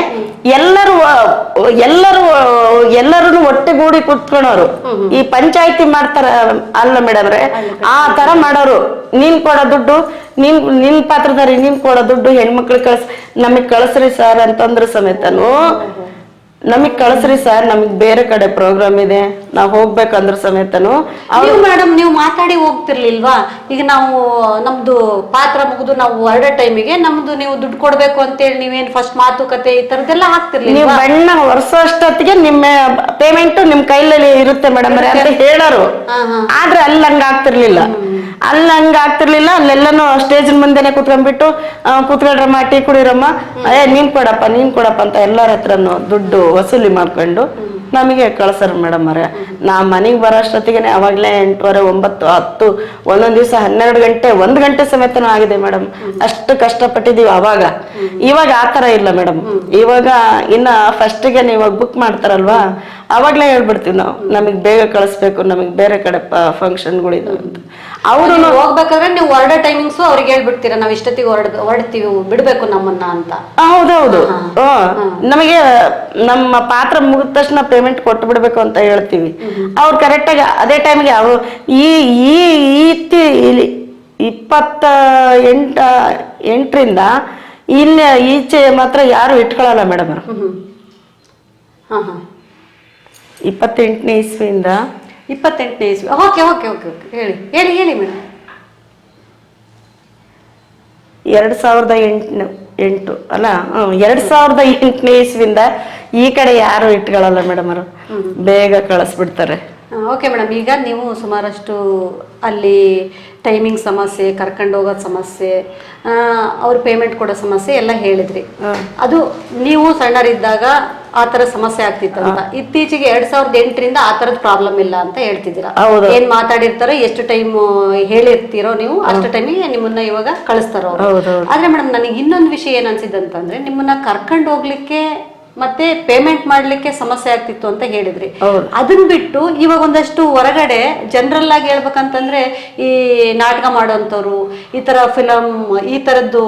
ಎಲ್ಲರೂ ಎಲ್ಲರೂ ಎಲ್ಲರೂ ಒಟ್ಟೆಗೂಡಿ ಕುತ್ಕೊಳೋರು. ಈ ಪಂಚಾಯತಿ ಮಾಡ್ತಾರ ಅಲ್ಲ ಮೇಡಮ್ ಆ ತರ ಮಾಡೋರು. ನೀನ್ ಕೊಡೋ ದುಡ್ಡು, ನೀನ್, ನಿನ್ ಪಾತ್ರಧಾರಿ ನೀನ್ ಕೊಡೋ ದುಡ್ಡು ಹೆಣ್ಮಕ್ಳಿಗೆ ಕಳ್ಸ, ನಮಗ್ ಕಳ್ಸ್ರಿ ಸರ್ ಅಂತಂದ್ರ ಸಮೇತನು ನಮಗ್ ಕಳಿಸ್ರಿ ಸರ್ ನಮಗ್ ಬೇರೆ ಕಡೆ ಪ್ರೋಗ್ರಾಮ್ ಇದೆ. ನಾವ್ ಹೋಗ್ಬೇಕಂದ್ರ ಸಮೇತನು ನೀವು ಮೇಡಮ್ ನೀವು ಮಾತಾಡಿ ಹೋಗ್ತಿರ್ಲಿಲ್ವಾ? ಈಗ ನಾವು ನಮ್ದು ಪಾತ್ರ ಮುಗಿದು ನಾವು ಹೊರಡೋ ಟೈಮಿಗೆ ನಮ್ದು ನೀವು ದುಡ್ಡು ಕೊಡ್ಬೇಕು ಅಂತೇಳಿ ನೀವೇನ್ ಫಸ್ಟ್ ಮಾತುಕತೆ ಈ ತರದೆಲ್ಲ ನೀವು ಬಣ್ಣ ಒರೆಸೋಷ್ಟೊತ್ತಿಗೆ ನಿಮ್ಮ ಪೇಮೆಂಟ್ ನಿಮ್ ಕೈಲಲ್ಲಿ ಇರುತ್ತೆ ಮೇಡಮ್ ಅಂತ ಹೇಳೋರು. ಹಾ, ಹಾ. ಆದ್ರೆ ಅಲ್ಲಿ ಹಂಗ ಆಗ್ತಿರ್ಲಿಲ್ಲ. ಅಲ್ಲಿ ಹಂಗ ಆಗ್ತಿರ್ಲಿಲ್ಲ, ಅಲ್ಲೆಲ್ಲನೂ ಸ್ಟೇಜ್ ಮುಂದೆನೆ ಕುತ್ಕೊಂಡ್ಬಿಟ್ಟು ಕುತ್ಕೊಳ್ರಮ್ಮ, ಟೀ ಕುಡಿರಮ್ಮ. ಏ, ನೀನ್ ಕೊಡಪ್ಪ ನೀನ್ ಕೊಡಪ್ಪ ಅಂತ ಎಲ್ಲರ ಹತ್ರನು ದುಡ್ಡು ವಸೂಲಿ ಮಾಡ್ಕೊಂಡು ನಮಗೆ ಕಳ್ಸರ್ ಮೇಡಮ್ ಅವರೇ. ನಾ ಮನೆಗೆ ಬರೋ ಅವಾಗ್ಲೇ ಎಂಟುವರೆ, ಒಂಬತ್ತು, ಹತ್ತು, ಒಂದೊಂದ್ ದಿವಸ ಹನ್ನೆರಡು ಗಂಟೆ, ಒಂದ್ ಗಂಟೆ ಸಮೇತನೂ ಆಗಿದೆ ಮೇಡಮ್. ಅಷ್ಟು ಕಷ್ಟಪಟ್ಟಿದ್ದೀವಿ ಅವಾಗ. ಇವಾಗ ಆತರ ಇಲ್ಲ ಮೇಡಮ್. ಇವಾಗ ಇನ್ನ ಫಸ್ಟಿಗೆ ನೀವು ಬುಕ್ ಮಾಡ್ತಾರಲ್ವಾ? ಅವಾಗ್ಲೇ ಹೇಳ್ಬಿಡ್ತೀವಿ ನಾವು ನಮಗೆ ಬೇಗ ಕಳಿಸ್ಬೇಕು ನಮಗೆ ಬೇರೆ ಕಡೆ ಫಂಕ್ಷನ್ಗಳಿದಾವೆ ಅಂತ. ಅವರು ಹೋಗ್ಬೇಕಾದ್ರೆ ನೀವು ಹೊರಡೋ ಟೈಮಿಂಗ್ಸ್ ಅವ್ರಿಗೆ ಹೇಳ್ಬಿಡ್ತೀರಾ ನಾವು ಇಷ್ಟೊತ್ತಿಗೆ ಹೊರಡ್ ಹೊರಡ್ತೀವಿ ಬಿಡ್ಬೇಕು ನಮ್ಮನ್ನ ಅಂತ? ಹೌದೌದು. ನಮಗೆ ನಮ್ಮ ಪಾತ್ರ ಮುಗಿದ ತಕ್ಷಣ ಪೇಮೆಂಟ್ ಕೊಟ್ಟು ಬಿಡಬೇಕು ಅಂತ ಹೇಳ್ತೀವಿ. ಅವ್ರು ಕರೆಕ್ಟಾಗಿ ಅದೇ ಟೈಮ್ಗೆ ಅವರು ಈ ಈ ಈತಿ ಇಪ್ಪತ್ತ ಎಂಟ ಎಂಟರಿಂದ ಇಲ್ಲಿ ಈಚೆ ಮಾತ್ರ ಯಾರು ಇಟ್ಕೊಳ್ಳಲ್ಲ ಮೇಡಮ್ ಹಾಂ ಹಾ. ಇಪ್ಪತ್ತೆಂಟನೇ ಇಸ್ವಿಯಿಂದ ಇಪ್ಪತ್ತೆಂಟನೇ ಇಸ್ವಿ. ಓಕೆ ಓಕೆ ಓಕೆ ಓಕೆ ಹೇಳಿ ಹೇಳಿ ಹೇಳಿ ಮೇಡಮ್. ಎರಡು ಸಾವಿರದ ಎಂಟು ಎಂಟು ಅಲ್ಲ ಎರಡು ಎರಡ್ ಸಾವಿರದ ಎಂಟನೇ ಇಸ್ವಿಯಿಂದ ಈ ಕಡೆ ಯಾರು ಇಟ್ಕೊಳ್ಳಲ್ಲ ಮೇಡಮ್ ಅವರು? ಬೇಗ ಕಳಿಸ್ಬಿಡ್ತಾರೆ. ಓಕೆ ಮೇಡಮ್ ಈಗ ನೀವು ಸುಮಾರಷ್ಟು ಅಲ್ಲಿ ಟೈಮಿಂಗ್ ಸಮಸ್ಯೆ ಕರ್ಕೊಂಡು ಹೋಗೋ ಸಮಸ್ಯೆ ಅವ್ರ ಪೇಮೆಂಟ್ ಕೊಡೋ ಸಮಸ್ಯೆ ಎಲ್ಲ ಹೇಳಿದ್ರಿ. ಅದು ನೀವು ಸಣ್ಣರಿದ್ದಾಗ ಆ ತರ ಸಮಸ್ಯೆ ಆಗ್ತಿತ್ತು ಅಂತ ಇತ್ತೀಚೆಗೆ ಎರಡ್ ಸಾವಿರದ ಎಂಟರಿಂದ ಆ ಥರದ ಪ್ರಾಬ್ಲಮ್ ಇಲ್ಲ ಅಂತ ಹೇಳ್ತಿದ್ದೀರಾ. ಏನ್ ಮಾತಾಡಿರ್ತಾರೋ ಎಷ್ಟು ಟೈಮ್ ಹೇಳಿರ್ತೀರೋ ನೀವು ಅಷ್ಟು ಟೈಮಿಗೆ ನಿಮ್ಮನ್ನ ಇವಾಗ ಕಳಿಸ್ತಾರೋ. ಆದ್ರೆ ಮೇಡಮ್ ನನಗೆ ಇನ್ನೊಂದು ವಿಷಯ ಏನ್ ಅನ್ಸಿದಂತಂದ್ರೆ ನಿಮ್ಮನ್ನ ಕರ್ಕೊಂಡು ಹೋಗ್ಲಿಕ್ಕೆ ಮತ್ತೆ ಪೇಮೆಂಟ್ ಮಾಡ್ಲಿಕ್ಕೆ ಸಮಸ್ಯೆ ಆಗ್ತಿತ್ತು ಅಂತ ಹೇಳಿದ್ರಿ. ಅದನ್ನ ಬಿಟ್ಟು ಇವಾಗ ಒಂದಷ್ಟು ಹೊರಗಡೆ ಜನರಲ್ ಆಗಿ ಹೇಳ್ಬೇಕಂತಂದ್ರೆ ಈ ನಾಟಕ ಮಾಡೋಂಥವ್ರು ಈ ತರ ಫಿಲಮ್ ಈ ತರದ್ದು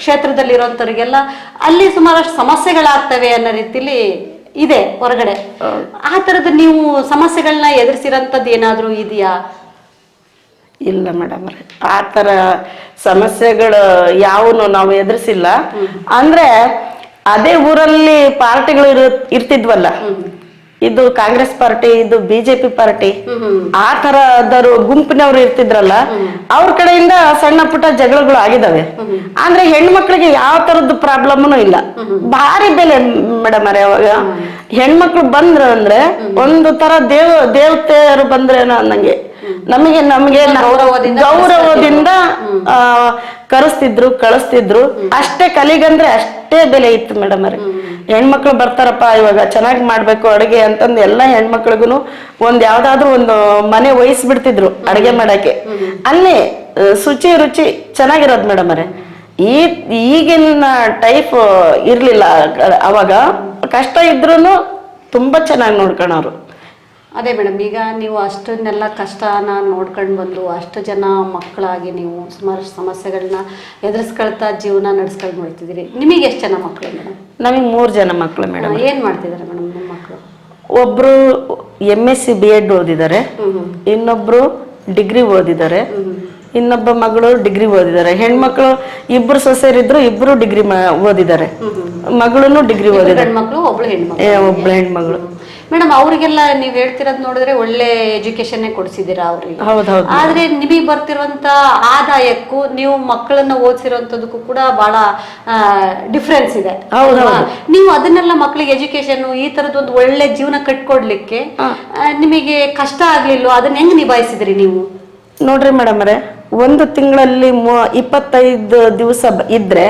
ಕ್ಷೇತ್ರದಲ್ಲಿ ಇರೋಂಥವ್ರಿಗೆಲ್ಲ ಅಲ್ಲಿ ಸುಮಾರಷ್ಟು ಸಮಸ್ಯೆಗಳಾಗ್ತವೆ ಅನ್ನೋ ರೀತಿಲಿ ಇದೆ ಹೊರಗಡೆ. ಆ ತರದ ನೀವು ಸಮಸ್ಯೆಗಳನ್ನ ಎದುರಿಸಿರೋಂಥದ್ದು ಏನಾದ್ರೂ ಇದೆಯಾ? ಇಲ್ಲ ಮೇಡಮ್ ಆ ತರ ಸಮಸ್ಯೆಗಳು ಯಾವನು ನಾವು ಎದುರಿಸಿಲ್ಲ. ಅಂದ್ರೆ ಅದೇ ಊರಲ್ಲಿ ಪಾರ್ಟಿಗಳು ಇರು ಇರ್ತಿದ್ವಲ್ಲ? ಇದು ಕಾಂಗ್ರೆಸ್ ಪಾರ್ಟಿ ಇದು ಬಿಜೆಪಿ ಪಾರ್ಟಿ ಆ ತರದವರು ಗುಂಪಿನವ್ರು ಇರ್ತಿದ್ರಲ್ಲ ಅವ್ರ ಕಡೆಯಿಂದ ಸಣ್ಣ ಪುಟ್ಟ ಜಗಳಗಳು ಆಗಿದಾವೆ. ಅಂದ್ರೆ ಹೆಣ್ಮಕ್ಳಿಗೆ ಯಾವ ತರದ್ದು ಪ್ರಾಬ್ಲಮ್ನು ಇಲ್ಲ. ಭಾರಿ ಬೆಲೆ ಮೇಡಮ್ ಅರೆ ಅವಾಗ. ಹೆಣ್ಮಕ್ಳು ಬಂದ್ರ ಅಂದ್ರೆ ಒಂದು ತರ ದೇವ ದೇವತೆಯರು ಬಂದ್ರೇನೋ ಅನ್ನಂಗೆ ನಮಗೆ ನಮಗೆ ಗೌರವದಿಂದ ಕರೆಸ್ತಿದ್ರು ಕಳಿಸ್ತಿದ್ರು. ಅಷ್ಟೇ ಕಲಿಗಂದ್ರೆ ಅಷ್ಟೇ ಬೆಲೆ ಇತ್ತು ಮೇಡಮ್ ಅವ್ರೆ. ಹೆಣ್ಮಕ್ಳು ಬರ್ತಾರಪ್ಪ ಇವಾಗ ಚೆನ್ನಾಗಿ ಮಾಡ್ಬೇಕು ಅಡುಗೆ ಅಂತಂದ್ ಎಲ್ಲಾ ಹೆಣ್ಮಕ್ಳಿಗೂ ಒಂದ್ ಯಾವ್ದಾದ್ರು ಒಂದು ಮನೆ ವಹಿಸ್ಬಿಡ್ತಿದ್ರು ಅಡುಗೆ ಮಾಡಕ್ಕೆ. ಅಲ್ಲಿ ಶುಚಿ ರುಚಿ ಚೆನ್ನಾಗಿರೋದು ಮೇಡಮ್ ಅವ್ರೆ. ಈ ಈಗಿನ ಟೈಪ್ ಇರ್ಲಿಲ್ಲ ಅವಾಗ. ಕಷ್ಟ ಇದ್ರು ತುಂಬಾ ಚೆನ್ನಾಗಿ ನೋಡ್ಕೊಳೋರು ಅದೇ ಮೇಡಮ್ ಈಗ ನೀವು ಅಷ್ಟನ್ನೆಲ್ಲ ಕಷ್ಟನ ನೋಡ್ಕೊಂಡು ಬಂದು ಅಷ್ಟು ಜನ ಮಕ್ಕಳಾಗಿ ನೀವು ಸುಮಾರು ಸಮಸ್ಯೆಗಳನ್ನ ಎದುರಿಸ್ಕೊಳ್ತಾ ಜೀವನ ನಡೆಸ್ಕೊಂಡು ನೋಡ್ತಿದ್ದೀರಿ. ನಿಮಗೆ ಎಷ್ಟು ಜನ ಮಕ್ಕಳು ಮೇಡಮ್? ನಮಗೆ ಮೂರು ಜನ ಮಕ್ಕಳು ಮೇಡಮ್. ಏನು ಮಾಡ್ತಿದ್ದಾರೆ ಮೇಡಮ್ ನಿಮ್ಮ ಮಕ್ಕಳು ಒಬ್ಬರು M S C B Ed ಓದಿದ್ದಾರೆ ಇನ್ನೊಬ್ಬರು ಡಿಗ್ರಿ ಓದಿದ್ದಾರೆ ಇನ್ನೊಬ್ಬ ಮಗಳು ಡಿಗ್ರಿ ಓದಿದ್ದಾರೆ. ಹೆಣ್ಮಕ್ಳು ಇಬ್ರು ಸೊಸೆಯರಿದ್ರು ಇಬ್ರು ಡಿಗ್ರಿ ಓದಿದ್ದಾರೆ. ಮಗಳನ್ನು ಡಿಗ್ರಿ ಓದಿದ್ದಾರೆ. ಒಬ್ಳು ಹೆಣ್ಮಗಳು ಮೇಡಮ್ ಅವ್ರಿಗೆಲ್ಲ ನೀವ್ ಹೇಳ್ತಿರೋದ್ ನೋಡಿದ್ರೆ ಒಳ್ಳೆ ಎಜುಕೇಶನ್ ಕೊಡಿಸಿದೀರಾ ಅವ್ರಿಗೆ. ಹೌದೌದು. ಆದ್ರೆ ನಿಮಗೆ ಬರ್ತಿರುವಂತ ಆದಾಯಕ್ಕೂ ನೀವು ಮಕ್ಕಳನ್ನ ಓದಿಸಿರುವಂತದಕ್ಕೂ ಕೂಡ ಬಹಳ ಡಿಫ್ರೆನ್ಸ್ ಇದೆ? ನೀವು ಅದನ್ನೆಲ್ಲ ಮಕ್ಕಳಿಗೆ ಎಜುಕೇಶನ್ ಈ ತರದ ಒಂದು ಒಳ್ಳೆ ಜೀವನ ಕಟ್ಕೊಡ್ಲಿಕ್ಕೆ ನಿಮಗೆ ಕಷ್ಟ ಆಗ್ಲಿಲ್ವ? ಅದನ್ನ ಹೆಂಗ್ ನಿಭಾಯಿಸಿದ್ರಿ ನೀವು? ನೋಡ್ರಿ ಮೇಡಮ್ ಅವರೇ ಒಂದು ತಿಂಗಳಲ್ಲಿ ಇಪ್ಪತ್ತೈದು ದಿವಸ ಇದ್ರೆ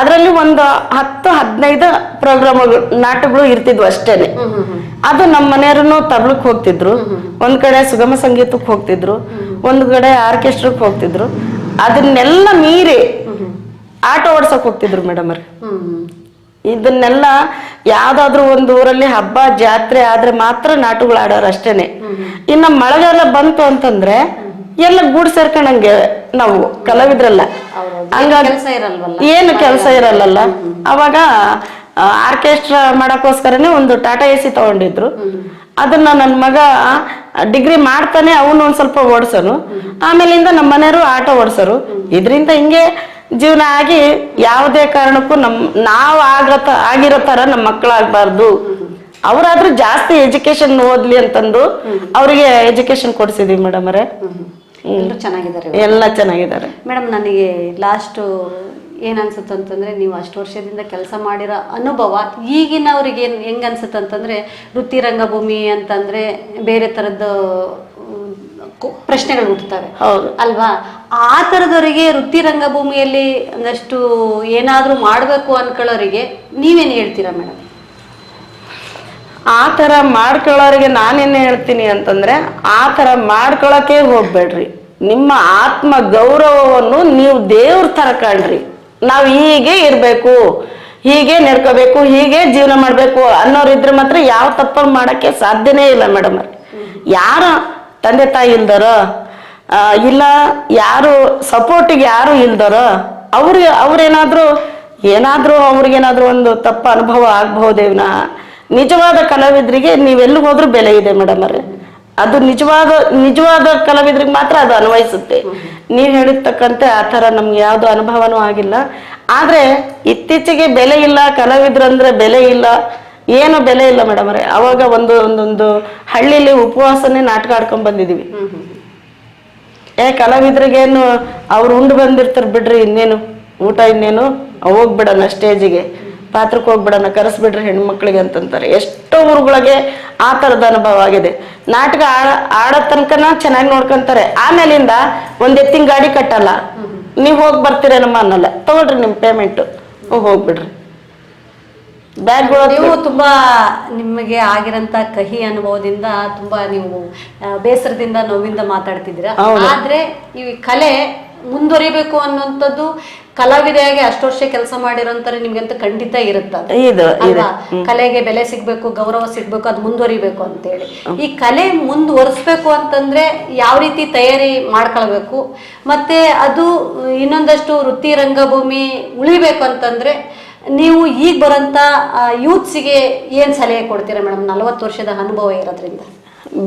ಅದರಲ್ಲಿ ಒಂದು ಹತ್ತು ಹದಿನೈದು ಪ್ರೋಗ್ರಾಮ್ಗಳು ನಾಟಕಗಳು ಇರ್ತಿದ್ವು ಅಷ್ಟೇನೆ. ಅದು ನಮ್ಮ ಮನೆಯವ್ರೂ ತಬ್ಲಕ್ ಹೋಗ್ತಿದ್ರು. ಒಂದ್ ಕಡೆ ಸುಗಮ ಸಂಗೀತಕ್ಕೆ ಹೋಗ್ತಿದ್ರು. ಒಂದ್ ಕಡೆ ಆರ್ಕೆಸ್ಟ್ರಕ್ ಹೋಗ್ತಿದ್ರು. ಅದನ್ನೆಲ್ಲ ಮೀರಿ ಆಟ ಓಡ್ಸಕ್ ಹೋಗ್ತಿದ್ರು ಮೇಡಮ್ ಅವ್ರೆ. ಇದನ್ನೆಲ್ಲ ಯಾವ್ದಾದ್ರು ಒಂದು ಊರಲ್ಲಿ ಹಬ್ಬ ಜಾತ್ರೆ ಆದ್ರೆ ಮಾತ್ರ ನಾಟಕಗಳು ಆಡೋರು ಅಷ್ಟೇನೆ. ಇನ್ನ ಮಳೆಗಾಲ ಬಂತು ಅಂತಂದ್ರೆ ಎಲ್ಲ ಗೂಡ್ ಸೇರ್ಕೊಂಡಂಗೆ ನಾವು ಕಲಾವಿದ್ರಲ್ಲ. ಹಂಗಾಗಿ ಏನು ಕೆಲಸ ಇರಲ್ಲಲ್ಲ. ಅವಾಗ ಆರ್ಕೆಸ್ಟ್ರಾ ಮಾಡಕ್ಕೋಸ್ಕರನೇ ಒಂದು ಟಾಟಾ ಎ ಸಿ ತಗೊಂಡಿದ್ರು. ಅದನ್ನ ನನ್ನ ಮಗ ಡಿಗ್ರಿ ಮಾಡ್ತಾನೆ ಅವನು ಒಂದ್ ಸ್ವಲ್ಪ ಓಡಿಸೋನು. ಆಮೇಲಿಂದ ನಮ್ಮ ಮನೆಯವರು ಆಟ ಓಡಿಸೋರು. ಇದರಿಂದ ಹಿಂಗೆ ಜೀವನ ಆಗಿ ಯಾವುದೇ ಕಾರಣಕ್ಕೂ ನಮ್ ನಾವು ಆಗತ್ತ ಆಗಿರೋ ತರ ನಮ್ಮ ಮಕ್ಕಳಾಗಬಾರ್ದು ಅವರಾದ್ರೂ ಜಾಸ್ತಿ ಎಜುಕೇಶನ್ ಓದ್ಲಿ ಅಂತಂದು ಅವರಿಗೆ ಎಜುಕೇಶನ್ ಕೊಡ್ಸಿದೀವಿ ಮೇಡಮ್ ಅವರೇ ಎಲ್ಲರೂ ಚೆನ್ನಾಗಿದ್ದಾರೆ ಎಲ್ಲ ಚೆನ್ನಾಗಿದ್ದಾರೆ. ಮೇಡಮ್ ನನಗೆ ಲಾಸ್ಟ್ ಏನ್ ಅನ್ಸುತ್ತೆ ಅಂತಂದ್ರೆ ನೀವು ಅಷ್ಟು ವರ್ಷದಿಂದ ಕೆಲಸ ಮಾಡಿರೋ ಅನುಭವ ಈಗಿನವ್ರಿಗೆ ಏನ್ ಹೆಂಗ್ ಅನ್ಸುತ್ತೆ ಅಂತಂದ್ರೆ ವೃತ್ತಿ ರಂಗಭೂಮಿ ಅಂತಂದ್ರೆ ಬೇರೆ ಕು- ಪ್ರಶ್ನೆಗಳು ಹುಟ್ಟುತ್ತವೆ ಅಲ್ವಾ? ಆ ತರದವರಿಗೆ ವೃತ್ತಿ ರಂಗಭೂಮಿಯಲ್ಲಿ ಒಂದಷ್ಟು ಏನಾದ್ರೂ ಮಾಡ್ಬೇಕು ಅನ್ಕೊಳ್ಳೋರಿಗೆ ನೀವೇನು ಹೇಳ್ತೀರಾ ಮೇಡಮ್? ಆ ಥರ ಮಾಡ್ಕೊಳ್ಳೋರಿಗೆ ನಾನೇನು ಹೇಳ್ತೀನಿ ಅಂತಂದ್ರೆ, ಆ ಥರ ಮಾಡ್ಕೊಳ್ಳೋಕೆ ಹೋಗ್ಬೇಡ್ರಿ. ನಿಮ್ಮ ಆತ್ಮ ಗೌರವವನ್ನು ನೀವು ದೇವ್ರ ಥರ ಕಾಣ್ರಿ. ನಾವು ಹೀಗೆ ಇರಬೇಕು, ಹೀಗೆ ನಡ್ಕೋಬೇಕು, ಹೀಗೆ ಜೀವನ ಮಾಡಬೇಕು ಅನ್ನೋರಿದ್ರೆ ಮಾತ್ರ ಯಾವ ತಪ್ಪ ಮಾಡಕ್ಕೆ ಸಾಧ್ಯನೇ ಇಲ್ಲ ಮೇಡಮ್ ಯಾರ ತಂದೆ ತಾಯಿ ಇಲ್ದಾರೋ ಇಲ್ಲ ಯಾರು ಸಪೋರ್ಟಿಗೆ ಯಾರು ಇಲ್ದಾರೋ, ಅವ್ರಿಗೆ ಅವ್ರೇನಾದ್ರೂ, ಏನಾದ್ರೂ ಅವ್ರಿಗೇನಾದ್ರೂ ಒಂದು ತಪ್ಪ ಅನುಭವ ಆಗ್ಬಹುದೇ ವಿನಃ ನಿಜವಾದ ಕಲಾವಿದರಿಗೆ ನೀವೆಲ್ಲಿ ಹೋದ್ರು ಬೆಲೆ ಇದೆ ಮೇಡಮ್ ಅವ್ರೆ. ಅದು ನಿಜವಾದ ನಿಜವಾದ ಕಲಾವಿದ್ರಿಗೆ ಮಾತ್ರ ಅದು ಅನ್ವಯಿಸುತ್ತೆ. ನೀವ್ ಹೇಳಿರ್ತಕ್ಕಂತೆ ಆ ಥರ ನಮ್ಗೆ ಯಾವ್ದು ಅನುಭವನೂ ಆಗಿಲ್ಲ. ಆದ್ರೆ ಇತ್ತೀಚೆಗೆ ಬೆಲೆ ಇಲ್ಲ ಕಲಾವಿದ್ರಂದ್ರೆ ಬೆಲೆ ಇಲ್ಲ ಏನು ಬೆಲೆ ಇಲ್ಲ ಮೇಡಮ್ ಅವ್ರೆ. ಅವಾಗ ಒಂದು ಒಂದೊಂದು ಹಳ್ಳಿಲಿ ಉಪವಾಸನೆ ನಾಟಕ ಆಡ್ಕೊಂಡ್ ಬಂದಿದೀವಿ. ಏ ಕಲಾವಿದ್ರಿಗೇನು ಅವ್ರು ಉಂಡು ಬಂದಿರ್ತಾರ ಬಿಡ್ರಿ ಇನ್ನೇನು? ಊಟ ಇನ್ನೇನು? ಹೋಗ್ಬಿಡಣ ಸ್ಟೇಜಿಗೆ ಪಾತ್ರಕ್ಕೆ ಹೋಗ್ಬಿಡೋಣ ಕರೆಸ್ಬಿಡ್ರಿ ಹೆಣ್ಮಕ್ಳಿಗೆ ಅಂತಂತಾರೆ. ಎಷ್ಟೋ ಊರುಗಳಿಗೆ ಆ ಥರದ ಅನುಭವ ಆಗಿದೆ. ನಾಟಕ ಆಡ ತನಕನ ಚೆನ್ನಾಗಿ ನೋಡ್ಕೊಂತಾರೆ. ಆಮೇಲಿಂದ ಒಂದ್ ಎತ್ತಿನ ಗಾಡಿ ಕಟ್ಟಲ್ಲ. ನೀವು ಹೋಗಿ ಬರ್ತೀರೇನಮ್ಮ ಅನ್ನಲ್ಲ. ತಗೊಳ್ರಿ ನಿಮ್ ಪೇಮೆಂಟ್ ಹೋಗ್ಬಿಡ್ರಿ. ನೀವು ತುಂಬಾ ನಿಮಗೆ ಆಗಿರಂತ ಕಹಿ ಅನುಭವದಿಂದ ತುಂಬಾ ನೀವು ಬೇಸರದಿಂದ ನೋವಿಂದ ಮಾತಾಡ್ತಿದ್ದೀರಾ? ಆದ್ರೆ ಈ ಕಲೆ ಮುಂದುವರಿಬೇಕು ಅನ್ನುವಂಥದ್ದು ಕಲಾವಿದೆಯಾಗಿ ಅಷ್ಟು ವರ್ಷ ಕೆಲಸ ಮಾಡಿರೋಂತಾರೆ ನಿಮ್ಗಂತ ಖಂಡಿತ ಇರುತ್ತೆ. ಇದು ಕಲೆಗೆ ಬೆಲೆ ಸಿಗ್ಬೇಕು ಗೌರವ ಸಿಗ್ಬೇಕು ಅದು ಮುಂದುವರಿಬೇಕು ಅಂತೇಳಿ. ಈ ಕಲೆ ಮುಂದುವರಿಸ್ಬೇಕು ಅಂತಂದ್ರೆ ಯಾವ ರೀತಿ ತಯಾರಿ ಮಾಡ್ಕೊಳ್ಬೇಕು ಮತ್ತೆ ಅದು ಇನ್ನೊಂದಷ್ಟು ವೃತ್ತಿ ರಂಗಭೂಮಿ ಉಳಿಬೇಕು ಅಂತಂದ್ರೆ ನೀವು ಈಗ ಬರೋಂಥ ಯೂತ್ಸಿಗೆ ಏನ್ ಸಲಹೆ ಕೊಡ್ತೀರಾ ಮೇಡಮ್? ನಲವತ್ತು ವರ್ಷದ ಅನುಭವ ಇರೋದ್ರಿಂದ.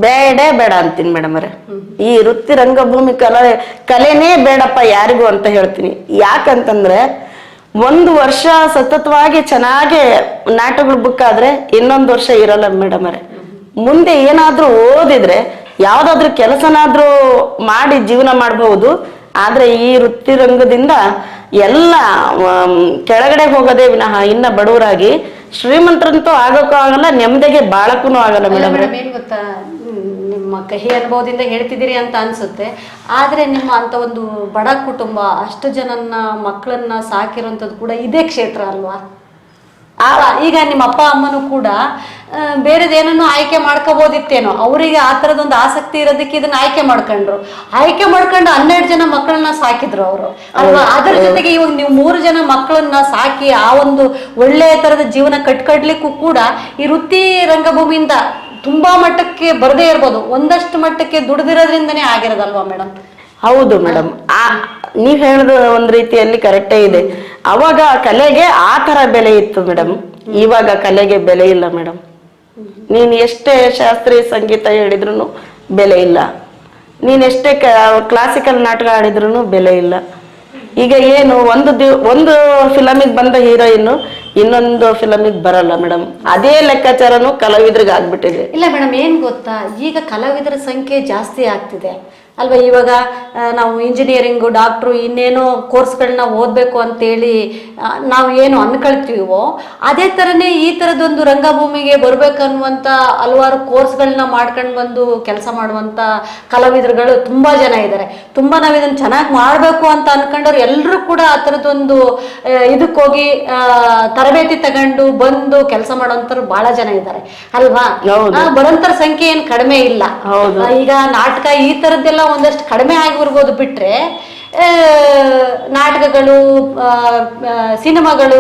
ಬೇಡೇ ಬೇಡ ಅಂತೀನಿ ಮೇಡಮ್ ಅವ್ರೆ. ಈ ವೃತ್ತಿ ರಂಗಭೂಮಿ ಕಲೆ, ಕಲೆನೇ ಬೇಡಪ್ಪ ಯಾರಿಗೂ ಅಂತ ಹೇಳ್ತೀನಿ. ಯಾಕಂತಂದ್ರೆ ಒಂದು ವರ್ಷ ಸತತವಾಗಿ ಚೆನ್ನಾಗಿ ನಾಟಕಗಳು ಬುಕ್ ಆದ್ರೆ ಇನ್ನೊಂದು ವರ್ಷ ಇರಲ್ಲ ಮೇಡಮ್ ಅವರೇ. ಮುಂದೆ ಏನಾದ್ರೂ ಓದಿದ್ರೆ, ಯಾವ್ದಾದ್ರು ಕೆಲಸನಾದ್ರೂ ಮಾಡಿ ಜೀವನ ಮಾಡಬಹುದು. ಆದ್ರೆ ಈ ವೃತ್ತಿರಂಗದಿಂದ ಎಲ್ಲ ಕೆಳಗಡೆ ಹೋಗೋದೇ ವಿನಃ ಇನ್ನ ಬಡವರಾಗಿ ಶ್ರೀಮಂತರಂತೂ ಆಗೋಕ್ಕೂ ಆಗಲ್ಲ ನೆಮ್ಮದಿಗೆ ಬಾಳಕ್ಕೂ ಆಗಲ್ಲ ಮೇಡಮ್ ಮೇಡಮ್ ಏನ್ ಗೊತ್ತಾ? ನಿಮ್ಮ ಕಹಿ ಅನುಭವದಿಂದ ಹೇಳ್ತಿದ್ದೀರಿ ಅಂತ ಅನ್ಸುತ್ತೆ. ಆದ್ರೆ ನಿಮ್ಮ ಅಂತ ಒಂದು ಬಡ ಕುಟುಂಬ ಅಷ್ಟು ಜನನ್ನ ಮಕ್ಕಳನ್ನ ಸಾಕಿರೋಂಥದ್ದು ಕೂಡ ಇದೇ ಕ್ಷೇತ್ರ ಅಲ್ವಾ? ಅಲ್ವಾ? ಈಗ ನಿಮ್ಮ ಅಪ್ಪ ಅಮ್ಮನೂ ಕೂಡ ಆ, ಬೇರೆದೇನನ್ನು ಆಯ್ಕೆ ಮಾಡ್ಕೋಬೋದಿತ್ತೇನೋ ಅವರಿಗೆ ಆ ಥರದೊಂದು ಆಸಕ್ತಿ ಇರೋದಕ್ಕೆ ಇದನ್ನ ಆಯ್ಕೆ ಮಾಡ್ಕೊಂಡ್ರು. ಆಯ್ಕೆ ಮಾಡ್ಕೊಂಡು ಹನ್ನೆರಡು ಜನ ಮಕ್ಕಳನ್ನ ಸಾಕಿದ್ರು ಅವರು. ಅಲ್ವಾ? ಅದರ ಜೊತೆಗೆ ಇವಾಗ ನೀವು ಮೂರು ಜನ ಮಕ್ಕಳನ್ನ ಸಾಕಿ ಆ ಒಂದು ಒಳ್ಳೆಯ ತರದ ಜೀವನ ಕಟ್ಕಡ್ಲಿಕ್ಕೂ ಕೂಡ ಈ ವೃತ್ತಿ ರಂಗಭೂಮಿಯಿಂದ ತುಂಬಾ ಮಟ್ಟಕ್ಕೆ ಬರದೇ ಇರ್ಬೋದು. ಒಂದಷ್ಟು ಮಟ್ಟಕ್ಕೆ ದುಡ್ದಿರೋದ್ರಿಂದನೇ ಆಗಿರೋದಲ್ವಾ ಮೇಡಮ್? ಹೌದು ಮೇಡಮ್. ಆ ನೀವ್ ಹೇಳದ ಒಂದ್ ರೀತಿಯಲ್ಲಿ ಕರೆಕ್ಟೇ ಇದೆ. ಅವಾಗ ಕಲೆಗೆ ಆ ತರ ಬೆಲೆ ಇತ್ತು ಮೇಡಮ್. ಇವಾಗ ಕಲೆಗೆ ಬೆಲೆ ಇಲ್ಲ ಮೇಡಮ್. ನೀನ್ ಎಷ್ಟೇ ಶಾಸ್ತ್ರೀಯ ಸಂಗೀತ ಹೇಳಿದ್ರು ಬೆಲೆ ಇಲ್ಲ. ನೀನ್ ಎಷ್ಟೇ ಕ್ಲಾಸಿಕಲ್ ನಾಟಕ ಆಡಿದ್ರು ಬೆಲೆ ಇಲ್ಲ. ಈಗ ಏನು, ಒಂದು ದಿವ್, ಒಂದು ಫಿಲಮಿಗೆ ಬಂದ ಹೀರೋಯಿನ್ ಇನ್ನೊಂದು ಫಿಲಮಿಗೆ ಬರಲ್ಲ ಮೇಡಮ್. ಅದೇ ಲೆಕ್ಕಾಚಾರನು ಕಲಾವಿದ್ರಿಗೆ ಆಗ್ಬಿಟ್ಟಿದೆ. ಇಲ್ಲ ಮೇಡಮ್, ಏನು ಗೊತ್ತಾ? ಈಗ ಕಲಾವಿದರ ಸಂಖ್ಯೆ ಜಾಸ್ತಿ ಆಗ್ತಿದೆ. ಅಲ್ವಾ ಇವಾಗ ನಾವು ಇಂಜಿನಿಯರಿಂಗು ಡಾಕ್ಟ್ರು ಇನ್ನೇನೋ ಕೋರ್ಸ್ಗಳನ್ನ ಓದಬೇಕು ಅಂತೇಳಿ ನಾವು ಏನು ಅನ್ಕೊಳ್ತೀವೋ ಅದೇ ಥರನೇ ಈ ಥರದೊಂದು ರಂಗಭೂಮಿಗೆ ಬರಬೇಕನ್ನುವಂಥ ಹಲವಾರು ಕೋರ್ಸ್ಗಳನ್ನ ಮಾಡ್ಕೊಂಡು ಬಂದು ಕೆಲಸ ಮಾಡುವಂಥ ಕಲಾವಿದರುಗಳು ತುಂಬ ಜನ ಇದ್ದಾರೆ. ತುಂಬ ನಾವು ಇದನ್ನು ಚೆನ್ನಾಗಿ ಮಾಡಬೇಕು ಅಂತ ಅನ್ಕೊಂಡವ್ರು ಎಲ್ಲರೂ ಕೂಡ ಆ ಥರದೊಂದು ಇದಕ್ಕೋಗಿ ತರಬೇತಿ ತಗೊಂಡು ಬಂದು ಕೆಲಸ ಮಾಡೋಂಥವ್ರು ಭಾಳ ಜನ ಇದ್ದಾರೆ. ಅಲ್ವಾ? ಬರೋಂಥ ಬರೋಂಥರ ಸಂಖ್ಯೆ ಏನು ಕಡಿಮೆ ಇಲ್ಲ. ಈಗ ನಾಟಕ ಈ ಥರದ್ದೆಲ್ಲ ಒಂದಷ್ಟು ಕಡಿಮೆ ಆಗಿರ್ಬೋದು ಬಿಟ್ಟರೆ ನಾಟಕಗಳು ಸಿನಿಮಾಗಳು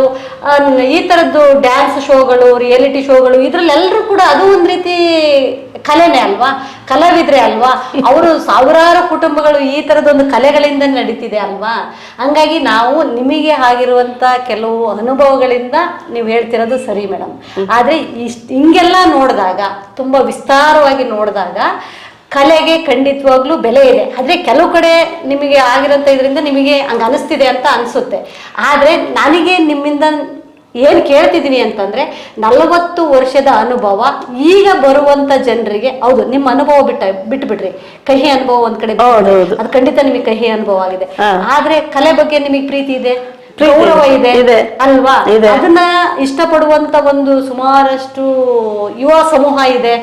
ಈ ಥರದ್ದು ಡ್ಯಾನ್ಸ್ ಶೋಗಳು ರಿಯಾಲಿಟಿ ಶೋಗಳು ಇದರಲ್ಲೆಲ್ಲರೂ ಕೂಡ ಅದು ಒಂದು ರೀತಿ ಕಲೆನೇ ಅಲ್ವಾ? ಕಲಾವಿದ್ರೆ ಅಲ್ವಾ? ಅವರು ಸಾವಿರಾರು ಕುಟುಂಬಗಳು ಈ ಥರದೊಂದು ಕಲೆಗಳಿಂದ ನಡೀತಿದೆ ಅಲ್ವಾ? ಹಂಗಾಗಿ ನಾವು ನಿಮಗೆ ಆಗಿರುವಂಥ ಕೆಲವು ಅನುಭವಗಳಿಂದ ನೀವು ಹೇಳ್ತಿರೋದು ಸರಿ ಮೇಡಮ್. ಆದರೆ ಇಷ್ಟು ಹಿಂಗೆಲ್ಲ ನೋಡಿದಾಗ ತುಂಬ ವಿಸ್ತಾರವಾಗಿ ನೋಡಿದಾಗ ಕಲೆಗೆ ಖಂಡಿತವಾಗ್ಲೂ ಬೆಲೆ ಇದೆ. ಆದ್ರೆ ಕೆಲವು ಕಡೆ ನಿಮಗೆ ಆಗಿರೋಂಥ ಇದರಿಂದ ನಿಮಗೆ ಹಂಗೆ ಅನಿಸ್ತಿದೆ ಅಂತ ಅನ್ಸುತ್ತೆ. ಆದ್ರೆ ನನಗೆ ನಿಮ್ಮಿಂದ ಏನು ಕೇಳ್ತಿದ್ದೀನಿ ಅಂತಂದ್ರೆ ನಲವತ್ತು ವರ್ಷದ ಅನುಭವ ಈಗ ಬರುವಂತ ಜನರಿಗೆ ಹೌದು ನಿಮ್ಮ ಅನುಭವ ಬಿಟ್ಟ ಬಿಟ್ಬಿಡ್ರಿ. ಕಹಿ ಅನುಭವ ಒಂದ್ ಕಡೆ ಅದು ಖಂಡಿತ ನಿಮಗೆ ಕಹಿ ಅನುಭವ ಆಗಿದೆ. ಆದ್ರೆ ಕಲೆ ಬಗ್ಗೆ ನಿಮಗೆ ಪ್ರೀತಿ ಇದೆ? ಗೌರವ ಇದೆ. ಅಲ್ವಾ? ಅದನ್ನ ಇಷ್ಟಪಡುವಂತ ಒಂದು ಸುಮಾರಷ್ಟು ಯುವ ಸಮೂಹ ಇದೆ.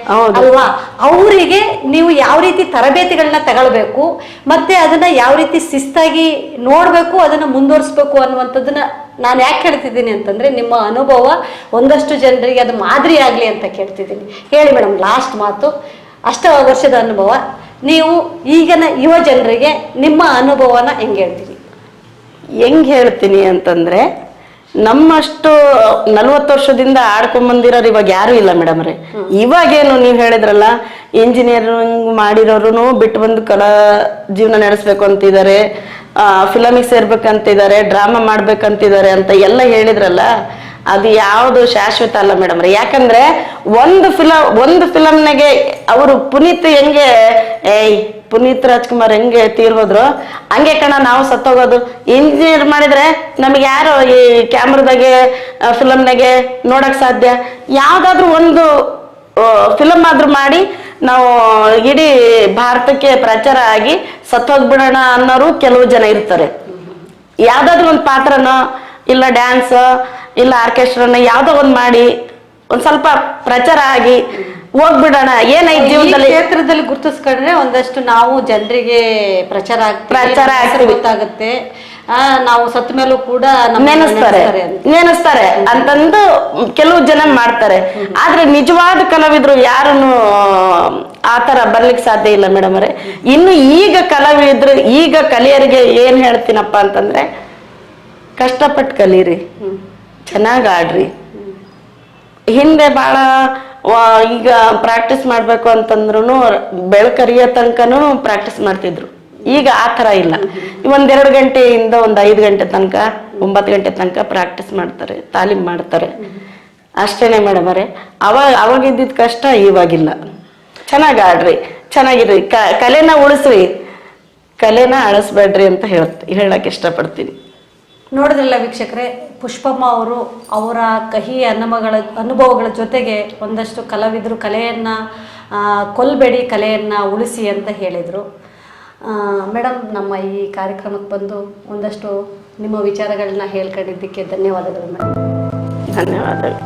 ಅಲ್ವಾ? ಅವರಿಗೆ ನೀವು ಯಾವ ರೀತಿ ತರಬೇತಿಗಳನ್ನ ತಗೊಳ್ಬೇಕು ಮತ್ತೆ ಅದನ್ನ ಯಾವ ರೀತಿ ಶಿಸ್ತಾಗಿ ನೋಡ್ಬೇಕು ಅದನ್ನ ಮುಂದುವರಿಸ್ಬೇಕು ಅನ್ನುವಂಥದ್ದನ್ನ ನಾನು ಯಾಕೆ ಹೇಳ್ತಿದ್ದೀನಿ ಅಂತಂದ್ರೆ ನಿಮ್ಮ ಅನುಭವ ಒಂದಷ್ಟು ಜನರಿಗೆ ಅದು ಮಾದರಿ ಆಗ್ಲಿ ಅಂತ ಕೇಳ್ತಿದ್ದೀನಿ. ಹೇಳಿ ಮೇಡಮ್ ಲಾಸ್ಟ್ ಮಾತು. ಅಷ್ಟ ವರ್ಷದ ಅನುಭವ. ನೀವು ಈಗಿನ ಯುವ ಜನರಿಗೆ ನಿಮ್ಮ ಅನುಭವನ ಹೆಂಗೆ ಹೇಳ್ತೀರಿ? ಹೆಂಗ್ ಹೇಳ್ತೀನಿ ಅಂತಂದ್ರೆ ನಮ್ಮಷ್ಟು ನಲ್ವತ್ತು ವರ್ಷದಿಂದ ಆಡ್ಕೊಂಡ್ ಇವಾಗ ಯಾರು ಇಲ್ಲ ಮೇಡಮ್ ರೀ ಇವಾಗೇನು ನೀವು ಹೇಳಿದ್ರಲ್ಲ ಇಂಜಿನಿಯರಿಂಗ್ ಮಾಡಿರೋರು ಬಿಟ್ಟು ಬಂದು ಕಲಾ ಜೀವನ ನಡೆಸ್ಬೇಕು ಅಂತಿದ್ದಾರೆ ಫಿಲಮಿಗೆ ಸೇರ್ಬೇಕಂತಿದ್ದಾರೆ ಡ್ರಾಮಾ ಮಾಡ್ಬೇಕಂತಿದ್ದಾರೆ ಅಂತ ಎಲ್ಲ ಹೇಳಿದ್ರಲ್ಲ ಅದು ಯಾವುದು ಶಾಶ್ವತ ಅಲ್ಲ ಮೇಡಮ್ ರೀ ಯಾಕಂದ್ರೆ ಒಂದು ಫಿಲಮ್ ಒಂದು ಫಿಲಮ್ನಾಗೆ ಅವರು ಪುನೀತ್ ಹೆಂಗೆ, ಏಯ್, ಪುನೀತ್ ರಾಜ್ಕುಮಾರ್ ಹೆಂಗೆ ತೀರ್ ಹೋದ್ರು ಹಂಗೆ ಕಣ ನಾವು ಸತ್ತೋಗೋದು. ಇಂಜಿನಿಯರ್ ಮಾಡಿದ್ರೆ ನಮಗೆ ಯಾರು ಈ ಕ್ಯಾಮ್ರದಾಗೆ ಫಿಲಮ್ನಾಗೆ ನೋಡಕ್ ಸಾಧ್ಯ? ಯಾವ್ದಾದ್ರು ಒಂದು ಫಿಲಮ್ ಆದ್ರೂ ಮಾಡಿ ನಾವು ಇಡೀ ಭಾರತಕ್ಕೆ ಪ್ರಚಾರ ಆಗಿ ಸತ್ತೋಗ್ಬಿಡೋಣ ಅನ್ನೋರು ಕೆಲವು ಜನ ಇರ್ತಾರೆ. ಯಾವ್ದಾದ್ರು ಒಂದು ಪಾತ್ರನ, ಇಲ್ಲ ಡ್ಯಾನ್ಸ್ ಇಲ್ಲ ಆರ್ಕೆಸ್ಟ್ರಾನ ಯಾವ್ದೋ ಒಂದ್ ಮಾಡಿ ಒಂದ್ ಸ್ವಲ್ಪ ಪ್ರಚಾರ ಆಗಿ ಹೋಗ್ಬಿಡೋಣ. ಏನೈತ್ ಜೀವನದಲ್ಲಿ ಕ್ಷೇತ್ರದಲ್ಲಿ ಗುರುತಿಸ್ಕೊಂಡ್ರೆ ಒಂದಷ್ಟು ನಾವು ಜನರಿಗೆ ಪ್ರಚಾರ ಪ್ರಚಾರ. ಗೊತ್ತಾಗುತ್ತೆ. ಆ, ನಾವು ಸತ್ ಮೇಲೂ ಕೂಡ ನೆನೆಸ್ತಾರೆ. ನೆನೆಸ್ತಾರೆ ಅಂತಂದು ಕೆಲವು ಜನ ಮಾಡ್ತಾರೆ. ಆದ್ರೆ ನಿಜವಾದ ಕಲಾವಿದ್ರು ಯಾರನ್ನು ಆ ತರ ಬರ್ಲಿಕ್ಕೆ ಸಾಧ್ಯ ಇಲ್ಲ ಮೇಡಮ್ ಅವರೇ. ಇನ್ನು ಈಗ ಕಲಾವಿದ್ರು ಈಗ ಕಲಿಯರಿಗೆ ಏನ್ ಹೇಳ್ತೀನಪ್ಪ ಅಂತಂದ್ರೆ ಕಷ್ಟಪಟ್ಟು ಕಲೀರಿ. ಚೆನ್ನಾಗ್ ಆಡ್ರಿ ಹಿಂದೆ ಬಹಳ ಈಗ ಪ್ರಾಕ್ಟೀಸ್ ಮಾಡ್ಬೇಕು ಅಂತಂದ್ರು ಬೆಳಕರಿಯೋ ತನಕನೂ ಪ್ರಾಕ್ಟೀಸ್ ಮಾಡ್ತಿದ್ರು. ಈಗ ಆ ಥರ ಇಲ್ಲ. ಒಂದೆರಡು ಗಂಟೆಯಿಂದ ಒಂದು ಐದು ಗಂಟೆ ತನಕ, ಒಂಬತ್ತು ಗಂಟೆ ತನಕ ಪ್ರಾಕ್ಟೀಸ್ ಮಾಡ್ತಾರೆ, ತಾಲೀಮ್ ಮಾಡ್ತಾರೆ. ಅಷ್ಟೇನೆ ಮೇಡಮ್ ಅವಾಗ ಅವಾಗ ಇದ್ದಿದ್ ಕಷ್ಟ ಇವಾಗಿಲ್ಲ. ಚೆನ್ನಾಗಿ ಆಡ್ರಿ ಚೆನ್ನಾಗಿರ್ರಿ ಕಲೆನ ಉಳಿಸ್ರಿ. ಕಲೆನ ಅಳಿಸ್ಬೇಡ್ರಿ ಅಂತ ಹೇಳ ಹೇಳಕ್ಕೆ ಇಷ್ಟಪಡ್ತೀನಿ. ನೋಡಿದ್ರಲ್ಲ ವೀಕ್ಷಕರೇ, ಪುಷ್ಪಮ್ಮ ಅವರು ಅವರ ಕಹಿ ಅನುಭವಗಳ ಅನುಭವಗಳ ಜೊತೆಗೆ ಒಂದಷ್ಟು ಕಲಾವಿದರು ಕಲೆಯನ್ನು ಕೊಲ್ಬೇಡಿ ಕಲೆಯನ್ನ ಉಳಿಸಿ ಅಂತ ಹೇಳಿದರು. ಮೇಡಮ್ ನಮ್ಮ ಈ ಕಾರ್ಯಕ್ರಮಕ್ಕೆ ಬಂದು ಒಂದಷ್ಟು ನಿಮ್ಮ ವಿಚಾರಗಳನ್ನ ಹೇಳ್ಕೊಂಡಿದ್ದಕ್ಕೆ ಧನ್ಯವಾದಗಳು ಮೇಡಮ್ ಧನ್ಯವಾದಗಳು.